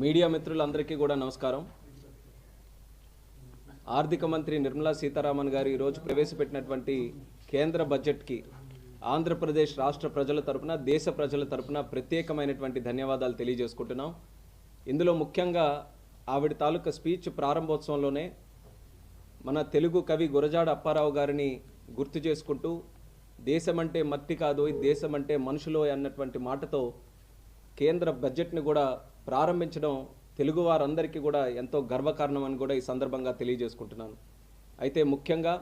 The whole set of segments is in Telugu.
మీడియా మిత్రులందరికీ కూడా నమస్కారం. ఆర్థిక మంత్రి నిర్మలా సీతారామన్ గారు ఈరోజు ప్రవేశపెట్టినటువంటి కేంద్ర బడ్జెట్కి ఆంధ్రప్రదేశ్ రాష్ట్ర ప్రజల తరపున దేశ ప్రజల తరపున ప్రత్యేకమైనటువంటి ధన్యవాదాలు తెలియజేసుకుంటున్నాం. ఇందులో ముఖ్యంగా ఆవిడ తాలూకా స్పీచ్ ప్రారంభోత్సవంలోనే మన తెలుగు కవి గురజాడ అప్పారావు గారిని గుర్తు చేసుకుంటూ దేశమంటే మట్టి కాదు దేశమంటే మనుషులు అన్నటువంటి మాటతో కేంద్ర బడ్జెట్ని కూడా ప్రారంభించడం తెలుగు వారందరికీ కూడా ఎంతో గర్వకారణం అని కూడా ఈ సందర్భంగా తెలియజేసుకుంటున్నాను. అయితే ముఖ్యంగా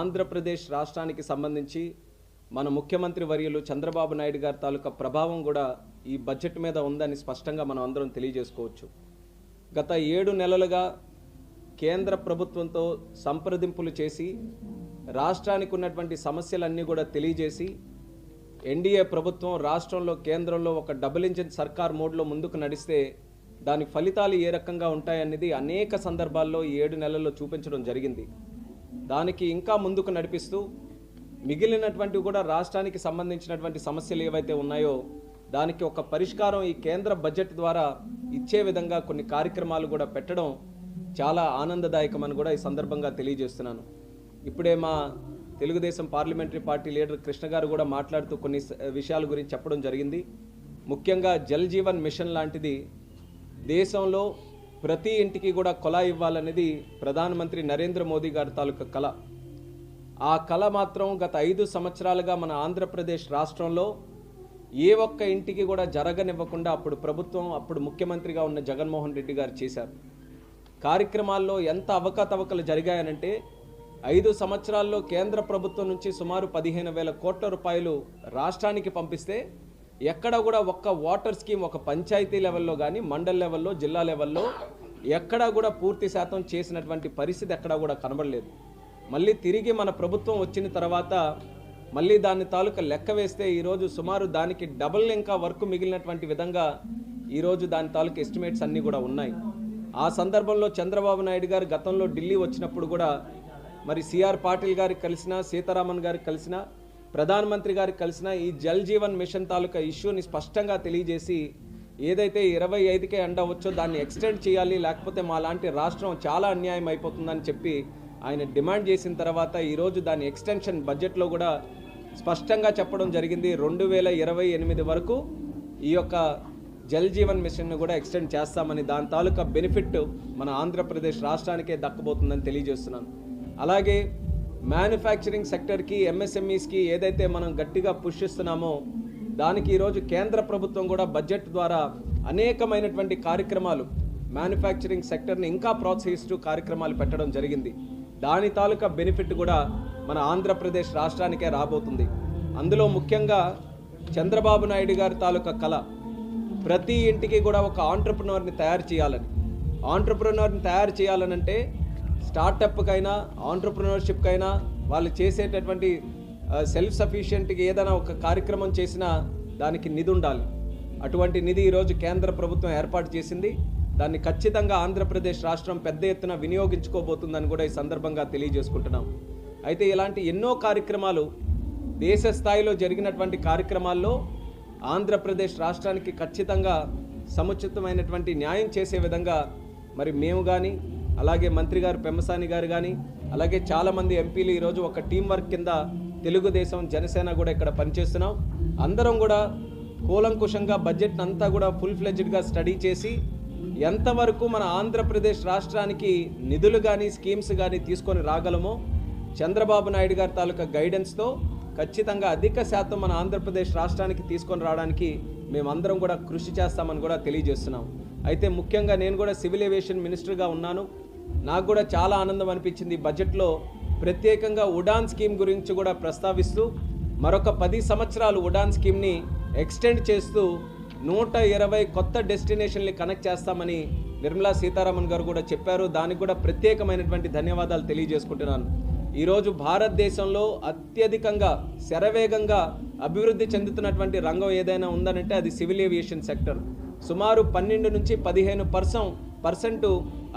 ఆంధ్రప్రదేశ్ రాష్ట్రానికి సంబంధించి మన ముఖ్యమంత్రి వర్యులు చంద్రబాబు నాయుడు గారి తాలూకా ప్రభావం కూడా ఈ బడ్జెట్ మీద ఉందని స్పష్టంగా మనం అందరం తెలియజేసుకోవచ్చు. గత ఏడు నెలలుగా కేంద్ర ప్రభుత్వంతో సంప్రదింపులు చేసి రాష్ట్రానికి ఉన్నటువంటి సమస్యలన్నీ కూడా తెలియజేసి ఎన్డీఏ ప్రభుత్వం రాష్ట్రంలో కేంద్రంలో ఒక డబుల్ ఇంజిన్ సర్కార్ మోడ్లో ముందుకు నడిస్తే దాని ఫలితాలు ఏ రకంగా ఉంటాయనేది అనేక సందర్భాల్లో ఈ ఏడు నెలల్లో చూపించడం జరిగింది. దానికి ఇంకా ముందుకు నడిపిస్తూ మిగిలినటువంటి కూడా రాష్ట్రానికి సంబంధించినటువంటి సమస్యలు ఏవైతే ఉన్నాయో దానికి ఒక పరిష్కారం ఈ కేంద్ర బడ్జెట్ ద్వారా ఇచ్చే విధంగా కొన్ని కార్యక్రమాలు కూడా పెట్టడం చాలా ఆనందదాయకమని కూడా ఈ సందర్భంగా తెలియజేస్తున్నాను. ఇప్పుడే మా Telugu Desam parliamentary party leader Krishna garu కూడా మాట్లాడుతూ కొన్ని విషయాల గురించి చెప్పడం జరిగింది. ముఖ్యంగా జల్ జీవన్ మిషన్ లాంటిది దేశంలో ప్రతి ఇంటికి కూడా కొల ఇవ్వాలనేది ప్రధానమంత్రి నరేంద్ర మోదీ గారి తాలూకా కళ ఆ కళ మాత్రం గత ఐదు సంవత్సరాలుగా మన ఆంధ్రప్రదేశ్ రాష్ట్రంలో ఏ ఒక్క ఇంటికి కూడా జరగనివ్వకుండా అప్పుడు ప్రభుత్వం అప్పుడు ముఖ్యమంత్రిగా ఉన్న జగన్మోహన్ రెడ్డి గారు చేశారు. కార్యక్రమాల్లో ఎంత అవకతవకలు జరిగాయనంటే ఐదు సంవత్సరాల్లో కేంద్ర ప్రభుత్వం నుంచి సుమారు పదిహేను వేల కోట్ల రూపాయలు రాష్ట్రానికి పంపిస్తే ఎక్కడ కూడా ఒక్క వాటర్ స్కీమ్ ఒక పంచాయతీ లెవెల్లో కానీ మండల్ లెవెల్లో జిల్లా లెవెల్లో ఎక్కడా కూడా పూర్తి శాతం చేసినటువంటి పరిస్థితి ఎక్కడా కూడా కనబడలేదు. మళ్ళీ తిరిగి మన ప్రభుత్వం వచ్చిన తర్వాత మళ్ళీ దాని తాలూకా లెక్క వేస్తే ఈరోజు సుమారు దానికి డబుల్ ఇంకా వర్క్ మిగిలినటువంటి విధంగా ఈరోజు దాని తాలూకా ఎస్టిమేట్స్ అన్నీ కూడా ఉన్నాయి. ఆ సందర్భంలో చంద్రబాబు నాయుడు గారు గతంలో ఢిల్లీ వచ్చినప్పుడు కూడా మరి సిఆర్ పాటిల్ గారికి కలిసినా సీతారామన్ గారికి కలిసినా ప్రధానమంత్రి గారికి కలిసినా ఈ జల్ జీవన్ మిషన్ తాలూకా ఇష్యూని స్పష్టంగా తెలియజేసి ఏదైతే ఇరవై ఐదుకే ఎండ వచ్చో దాన్ని ఎక్స్టెండ్ చేయాలి లేకపోతే మా లాంటి రాష్ట్రం చాలా అన్యాయం అయిపోతుందని చెప్పి ఆయన డిమాండ్ చేసిన తర్వాత ఈరోజు దాని ఎక్స్టెన్షన్ బడ్జెట్లో కూడా స్పష్టంగా చెప్పడం జరిగింది. రెండు వేల ఇరవై ఎనిమిది వరకు ఈ యొక్క జల్ జీవన్ మిషన్ను కూడా ఎక్స్టెండ్ చేస్తామని దాని తాలూకా బెనిఫిట్ మన ఆంధ్రప్రదేశ్ రాష్ట్రానికే దక్కబోతుందని తెలియజేస్తున్నాను. అలాగే మ్యానుఫ్యాక్చరింగ్ సెక్టర్కి ఎంఎస్ఎంఈస్కి ఏదైతే మనం గట్టిగా పుష్ ఇస్తున్నామో దానికి ఈరోజు కేంద్ర ప్రభుత్వం కూడా బడ్జెట్ ద్వారా అనేకమైనటువంటి కార్యక్రమాలు మ్యానుఫ్యాక్చరింగ్ సెక్టర్ని ఇంకా ప్రోత్సహిస్తూ కార్యక్రమాలు పెట్టడం జరిగింది. దాని తాలూకా బెనిఫిట్ కూడా మన ఆంధ్రప్రదేశ్ రాష్ట్రానికే రాబోతుంది. అందులో ముఖ్యంగా చంద్రబాబు నాయుడు గారి తాలూకా కళ ప్రతి ఇంటికి కూడా ఒక ఆంటర్ప్రినర్ని తయారు చేయాలని. ఆంటర్ప్రినర్ని తయారు చేయాలనంటే స్టార్టప్కైనా ఆంటర్ప్రినర్షిప్కైనా వాళ్ళు చేసేటటువంటి సెల్ఫ్ సఫిషియెంట్కి ఏదైనా ఒక కార్యక్రమం చేసినా దానికి నిధి ఉండాలి. అటువంటి నిధి ఈరోజు కేంద్ర ప్రభుత్వం ఏర్పాటు చేసింది. దాన్ని ఖచ్చితంగా ఆంధ్రప్రదేశ్ రాష్ట్రం పెద్ద ఎత్తున వినియోగించుకోబోతుందని కూడా ఈ సందర్భంగా తెలియజేసుకుంటున్నాం. అయితే ఇలాంటి ఎన్నో కార్యక్రమాలు దేశ స్థాయిలో జరిగినటువంటి కార్యక్రమాల్లో ఆంధ్రప్రదేశ్ రాష్ట్రానికి ఖచ్చితంగా సముచితమైనటువంటి న్యాయం చేసే విధంగా మరి మేము కానీ అలాగే మంత్రి గారు పెమ్మసాని గారు కానీ అలాగే చాలామంది ఎంపీలు ఈరోజు ఒక టీం వర్క్ కింద తెలుగుదేశం జనసేన కూడా ఇక్కడ పనిచేస్తున్నాం. అందరం కూడా కూలంకుషంగా బడ్జెట్ అంతా కూడా ఫుల్ ఫ్లెడ్జ్డ్గా స్టడీ చేసి ఎంతవరకు మన ఆంధ్రప్రదేశ్ రాష్ట్రానికి నిధులు కానీ స్కీమ్స్ కానీ తీసుకొని రాగలమో చంద్రబాబు నాయుడు గారి తాలూకా గైడెన్స్తో ఖచ్చితంగా అధిక శాతం మన ఆంధ్రప్రదేశ్ రాష్ట్రానికి తీసుకొని రావడానికి మేమందరం కూడా కృషి చేస్తామని కూడా తెలియజేస్తున్నాం. అయితే ముఖ్యంగా నేను కూడా సివిల్ ఏవియేషన్ మినిస్టర్గా ఉన్నాను. నాకు కూడా చాలా ఆనందం అనిపించింది. బడ్జెట్లో ప్రత్యేకంగా ఉడాన్ స్కీమ్ గురించి కూడా ప్రస్తావిస్తూ మరొక పది సంవత్సరాలు ఉడాన్ స్కీమ్ని ఎక్స్టెండ్ చేస్తూ నూట ఇరవై కొత్త డెస్టినేషన్ని కనెక్ట్ చేస్తామని నిర్మలా సీతారామన్ గారు కూడా చెప్పారు. దానికి కూడా ప్రత్యేకమైనటువంటి ధన్యవాదాలు తెలియజేసుకుంటున్నాను. ఈరోజు భారతదేశంలో అత్యధికంగా శరవేగంగా అభివృద్ధి చెందుతున్నటువంటి రంగం ఏదైనా ఉందనంటే అది సివిల్ ఏవియేషన్ సెక్టర్. సుమారు పన్నెండు నుంచి పదిహేను పర్సెంట్ పర్సెంట్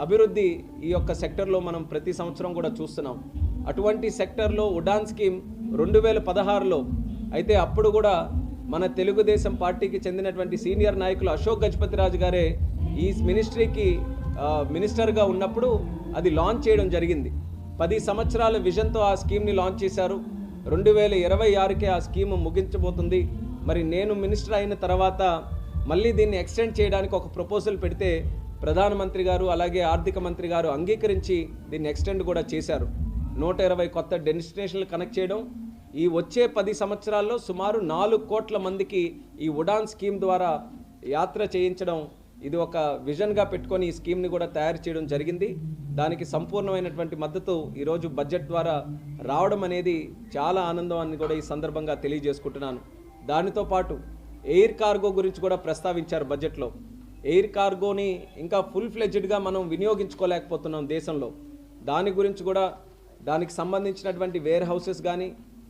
అభివృద్ధి ఈ యొక్క సెక్టర్లో మనం ప్రతి సంవత్సరం కూడా చూస్తున్నాం. అటువంటి సెక్టర్లో ఉడాన్ స్కీమ్ రెండు వేల పదహారులో అయితే అప్పుడు కూడా మన తెలుగుదేశం పార్టీకి చెందినటువంటి సీనియర్ నాయకులు అశోక్ గజపతిరాజు గారే ఈ మినిస్ట్రీకి మినిస్టర్గా ఉన్నప్పుడు అది లాంచ్ చేయడం జరిగింది. పది సంవత్సరాల విజన్తో ఆ స్కీమ్ని లాంచ్ చేశారు. రెండు వేల ఇరవై ఆరుకే ఆ స్కీమ్ ముగించబోతుంది. మరి నేను మినిస్టర్ అయిన తర్వాత మళ్ళీ దీన్ని ఎక్స్టెండ్ చేయడానికి ఒక ప్రపోజల్ పెడితే ప్రధానమంత్రి గారు అలాగే ఆర్థిక మంత్రి గారు అంగీకరించి దీన్ని ఎక్స్టెండ్ కూడా చేశారు. నూట ఇరవై కొత్త డెస్టినేషన్లు కనెక్ట్ చేయడం ఈ వచ్చే పది సంవత్సరాల్లో సుమారు నాలుగు కోట్ల మందికి ఈ ఉడాన్ స్కీమ్ ద్వారా యాత్ర చేయించడం ఇది ఒక విజన్గా పెట్టుకొని ఈ స్కీమ్ని కూడా తయారు చేయడం జరిగింది. దానికి సంపూర్ణమైనటువంటి మద్దతు ఈరోజు బడ్జెట్ ద్వారా రావడం అనేది చాలా ఆనందం అని కూడా ఈ సందర్భంగా తెలియజేసుకుంటున్నాను. దానితో పాటు ఎయిర్ కార్గో గురించి కూడా ప్రస్తావించారు బడ్జెట్లో. ఎయిర్ కార్గోని ఇంకా ఫుల్ ఫ్లెడ్జ్డ్గా మనం వినియోగించుకోలేకపోతున్నాం దేశంలో. దాని గురించి కూడా దానికి సంబంధించినటువంటి వేర్ హౌసెస్ కానీ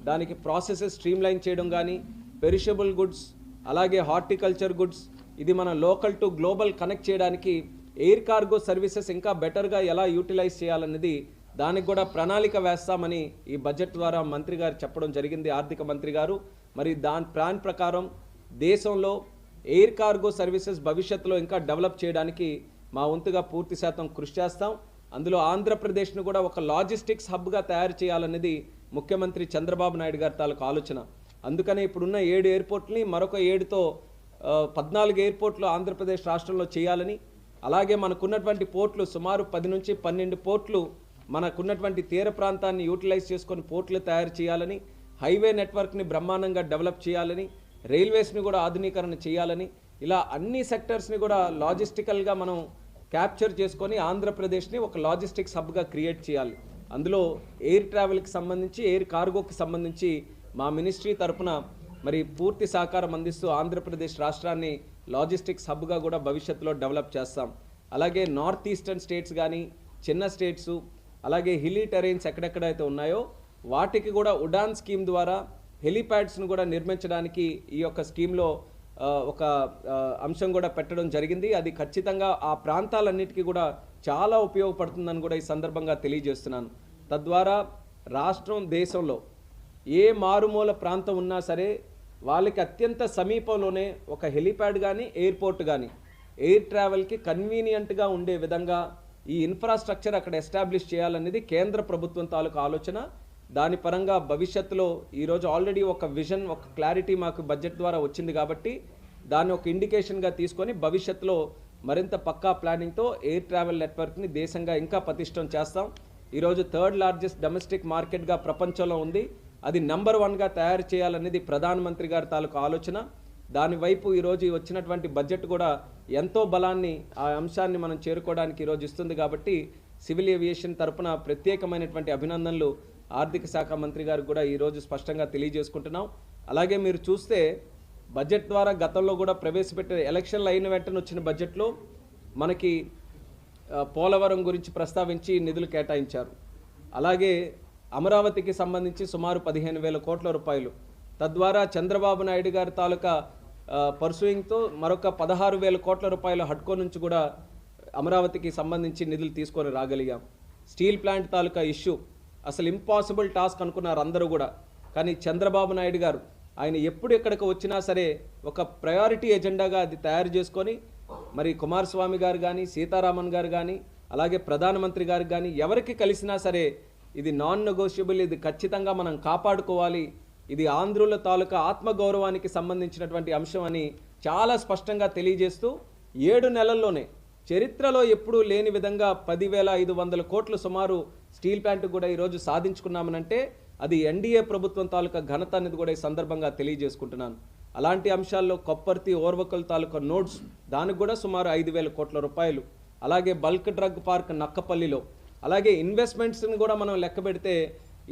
దానికి ప్రాసెసెస్ స్ట్రీమ్లైన్ చేయడం కానీ పెరిషబుల్ గుడ్స్ అలాగే హార్టికల్చర్ గుడ్స్ ఇది మన లోకల్ టు గ్లోబల్ కనెక్ట్ చేయడానికి ఎయిర్ కార్గో సర్వీసెస్ ఇంకా బెటర్గా ఎలా యూటిలైజ్ చేయాలన్నది దానికి కూడా ప్రణాళిక వేస్తామని ఈ బడ్జెట్ ద్వారా మంత్రి గారు చెప్పడం జరిగింది. ఆర్థిక మంత్రి గారు. మరి దాని ప్లాన్ ప్రకారం దేశంలో ఎయిర్ కార్గో సర్వీసెస్ భవిష్యత్తులో ఇంకా డెవలప్ చేయడానికి మా వంతుగా పూర్తి శాతం కృషి చేస్తాం. అందులో ఆంధ్రప్రదేశ్ను కూడా ఒక లాజిస్టిక్స్ హబ్గా తయారు చేయాలన్నది ముఖ్యమంత్రి చంద్రబాబు నాయుడు గారి తాలూకు ఆలోచన. అందుకనే ఇప్పుడున్న ఏడు ఎయిర్పోర్ట్ని మరొక ఏడుతో పద్నాలుగు ఎయిర్పోర్ట్లు ఆంధ్రప్రదేశ్ రాష్ట్రంలో చేయాలని అలాగే మనకున్నటువంటి పోర్ట్లు సుమారు పది నుంచి పన్నెండు పోర్ట్లు మనకున్నటువంటి తీర ప్రాంతాన్ని యూటిలైజ్ చేసుకొని పోర్ట్లు తయారు చేయాలని హైవే నెట్వర్క్ని బ్రహ్మాండంగా డెవలప్ చేయాలని రైల్వేస్ని కూడా ఆధునీకరణ చేయాలని ఇలా అన్ని సెక్టర్స్ని కూడా లాజిస్టికల్గా మనం క్యాప్చర్ చేసుకొని ఆంధ్రప్రదేశ్ని ఒక లాజిస్టిక్స్ హబ్గా క్రియేట్ చేయాలి. అందులో ఎయిర్ ట్రావెల్కి సంబంధించి ఎయిర్ కార్గోకి సంబంధించి మా మినిస్ట్రీ తరపున మరి పూర్తి సహకారం అందిస్తూ ఆంధ్రప్రదేశ్ రాష్ట్రాన్ని లాజిస్టిక్స్ హబ్గా కూడా భవిష్యత్తులో డెవలప్ చేస్తాం. అలాగే నార్త్ ఈస్టర్న్ స్టేట్స్ కానీ చిన్న స్టేట్స్ అలాగే హిల్లీ టెరైన్స్ ఎక్కడెక్కడైతే ఉన్నాయో వాటికి కూడా ఉడాన్ స్కీమ్ ద్వారా హెలీప్యాడ్స్ను కూడా నిర్మించడానికి ఈ యొక్క స్కీమ్లో ఒక అంశం కూడా పెట్టడం జరిగింది. అది ఖచ్చితంగా ఆ ప్రాంతాలన్నిటికీ కూడా చాలా ఉపయోగపడుతుందని కూడా ఈ సందర్భంగా తెలియజేస్తున్నాను. తద్వారా రాష్ట్రం దేశంలో ఏ మారుమూల ప్రాంతం ఉన్నా సరే వాళ్ళకి అత్యంత సమీపంలోనే ఒక హెలిప్యాడ్ కానీ ఎయిర్పోర్ట్ కానీ ఎయిర్ ట్రావెల్కి కన్వీనియంట్గా ఉండే విధంగా ఈ ఇన్ఫ్రాస్ట్రక్చర్ అక్కడ ఎస్టాబ్లిష్ చేయాలనేది కేంద్ర ప్రభుత్వం తాలూకు ఆలోచన. దాని పరంగా భవిష్యత్తులో ఈరోజు ఆల్రెడీ ఒక విజన్ ఒక క్లారిటీ మాకు బడ్జెట్ ద్వారా వచ్చింది కాబట్టి దాన్ని ఒక ఇండికేషన్గా తీసుకొని భవిష్యత్తులో మరింత పక్కా ప్లానింగ్తో ఎయిర్ ట్రావెల్ నెట్వర్క్ని దేశంగా ఇంకా పటిష్టం చేస్తాం. ఈరోజు థర్డ్ లార్జెస్ట్ డొమెస్టిక్ మార్కెట్గా ప్రపంచంలో ఉంది. అది నంబర్ వన్గా తయారు చేయాలనేది ప్రధానమంత్రి గారి తాలూకు ఆలోచన. దాని వైపు ఈరోజు వచ్చినటువంటి బడ్జెట్ కూడా ఎంతో బలాన్ని ఆ అంశాన్ని మనం చేరుకోవడానికి ఈరోజు ఇస్తుంది కాబట్టి సివిల్ ఏవియేషన్ తరపున ప్రత్యేకమైనటువంటి అభినందనలు ఆర్థిక శాఖ మంత్రి గారికి కూడా ఈరోజు స్పష్టంగా తెలియజేసుకుంటున్నాం. అలాగే మీరు చూస్తే బడ్జెట్ ద్వారా గతంలో కూడా ప్రవేశపెట్టిన ఎలక్షన్లు అయిన వెంటనే వచ్చిన బడ్జెట్లో మనకి పోలవరం గురించి ప్రస్తావించి నిధులు కేటాయించారు. అలాగే అమరావతికి సంబంధించి సుమారు పదిహేను వేల కోట్ల రూపాయలు. తద్వారా చంద్రబాబు నాయుడు గారి తాలూకా పర్సూయింగ్తో మరొక పదహారు వేల కోట్ల రూపాయల హడ్కో నుంచి కూడా అమరావతికి సంబంధించి నిధులు తీసుకొని రాగలిగాం. స్టీల్ ప్లాంట్ తాలూకా ఇష్యూ అసలు ఇంపాసిబుల్ టాస్క్ అనుకున్నారు అందరూ కూడా. కానీ చంద్రబాబు నాయుడు గారు ఆయన ఎప్పుడు ఎక్కడికి వచ్చినా సరే ఒక ప్రయారిటీ ఎజెండాగా అది తయారు చేసుకొని మరి కుమారస్వామి గారు కానీ సీతారామన్ గారు కానీ అలాగే ప్రధానమంత్రి గారు కానీ ఎవరికి కలిసినా సరే ఇది నాన్ నెగోషియబుల్ ఇది ఖచ్చితంగా మనం కాపాడుకోవాలి. ఇది ఆంధ్రుల తాలూకా ఆత్మగౌరవానికి సంబంధించినటువంటి అంశం అని చాలా స్పష్టంగా తెలియజేస్తూ ఏడు నెలల్లోనే చరిత్రలో ఎప్పుడూ లేని విధంగా పదివేల ఐదు వందల కోట్లు సుమారు స్టీల్ ప్లాంట్ కూడా ఈరోజు సాధించుకున్నామనంటే అది ఎన్డీఏ ప్రభుత్వం తాలూకా ఘనత అనేది కూడా ఈ సందర్భంగా తెలియజేసుకుంటున్నాను. అలాంటి అంశాల్లో కొప్పర్తి ఓర్వకల్ తాలూకా నోట్స్ దానికి కూడా సుమారు ఐదు వేల కోట్ల రూపాయలు. అలాగే బల్క్ డ్రగ్ పార్క్ నక్కపల్లిలో. అలాగే ఇన్వెస్ట్మెంట్స్ని కూడా మనం లెక్క పెడితే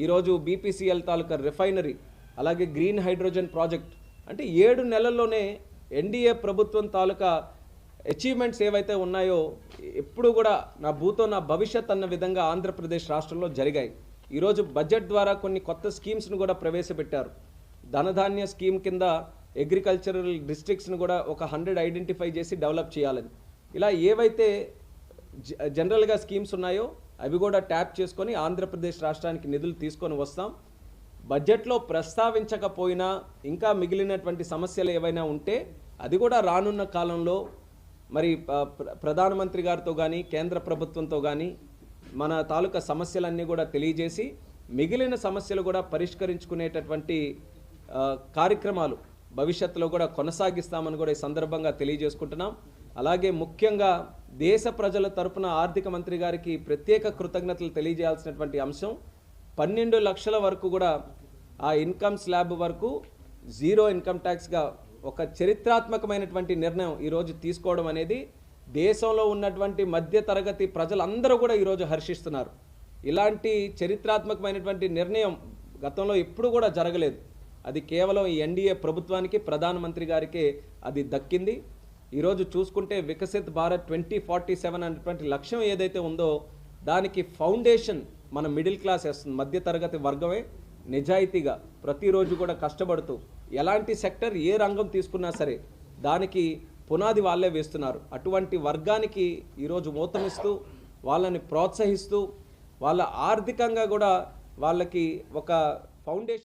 ఈరోజు బీపీసీఎల్ తాలూకా రిఫైనరీ అలాగే గ్రీన్ హైడ్రోజన్ ప్రాజెక్ట్. అంటే ఏడు నెలల్లోనే ఎన్డీఏ ప్రభుత్వం తాలూకా అచీవ్మెంట్స్ ఏవైతే ఉన్నాయో ఎప్పుడు కూడా నా భూతో నా భవిష్యత్ అన్న విధంగా ఆంధ్రప్రదేశ్ రాష్ట్రంలో జరిగాయి. ఈరోజు బడ్జెట్ ద్వారా కొన్ని కొత్త స్కీమ్స్ను కూడా ప్రవేశపెట్టారు. ధనధాన్య స్కీమ్ కింద అగ్రికల్చరల్ డిస్ట్రిక్ట్స్ను కూడా ఒక హండ్రెడ్ ఐడెంటిఫై చేసి డెవలప్ చేయాలని. ఇలా ఏవైతే జ- జనరల్గా స్కీమ్స్ ఉన్నాయో అవి కూడా ట్యాప్ చేసుకొని ఆంధ్రప్రదేశ్ రాష్ట్రానికి నిధులు తీసుకొని వస్తాం. బడ్జెట్లో ప్రస్తావించకపోయినా ఇంకా మిగిలినటువంటి సమస్యలు ఏవైనా ఉంటే అది కూడా రానున్న కాలంలో మరి ప్ర- ప్రధానమంత్రి గారితో కానీ కేంద్ర ప్రభుత్వంతో కానీ మన తాలూకా సమస్యలన్నీ కూడా తెలియజేసి మిగిలిన సమస్యలు కూడా పరిష్కరించుకునేటటువంటి కార్యక్రమాలు భవిష్యత్తులో కూడా కొనసాగిస్తామని కూడా ఈ సందర్భంగా తెలియజేసుకుంటున్నాం. అలాగే ముఖ్యంగా దేశ ప్రజల తరపున ఆర్థిక మంత్రి గారికి ప్రత్యేక కృతజ్ఞతలు తెలియజేయాల్సినటువంటి అంశం పన్నెండు లక్షల వరకు కూడా ఆ ఇన్కమ్ స్లాబ్ వరకు జీరో ఇన్కమ్ ట్యాక్స్గా ఒక చరిత్రాత్మకమైనటువంటి నిర్ణయం ఈరోజు తీసుకోవడం అనేది దేశంలో ఉన్నటువంటి మధ్య తరగతి ప్రజలందరూ కూడా ఈరోజు హర్షిస్తున్నారు. ఇలాంటి చరిత్రాత్మకమైనటువంటి నిర్ణయం గతంలో ఎప్పుడు కూడా జరగలేదు. అది కేవలం ఈ ఎన్డీఏ ప్రభుత్వానికి ప్రధానమంత్రి గారికే అది దక్కింది. ఈరోజు చూసుకుంటే Viksit Bharat twenty forty seven అనేటువంటి లక్ష్యం ఏదైతే ఉందో దానికి ఫౌండేషన్ మన మిడిల్ క్లాస్ వేస్తుంది మధ్య తరగతి వర్గమే నిజాయితీగా ప్రతిరోజు కూడా కష్టపడుతూ ఎలాంటి సెక్టర్ ఏ రంగం తీసుకున్నా సరే దానికి పునాది వాళ్ళే వేస్తున్నారు. అటువంటి వర్గానికి ఈరోజు మూతమిస్తూ వాళ్ళని ప్రోత్సహిస్తూ వాళ్ళ ఆర్థికంగా కూడా వాళ్ళకి ఒక ఫౌండేషన్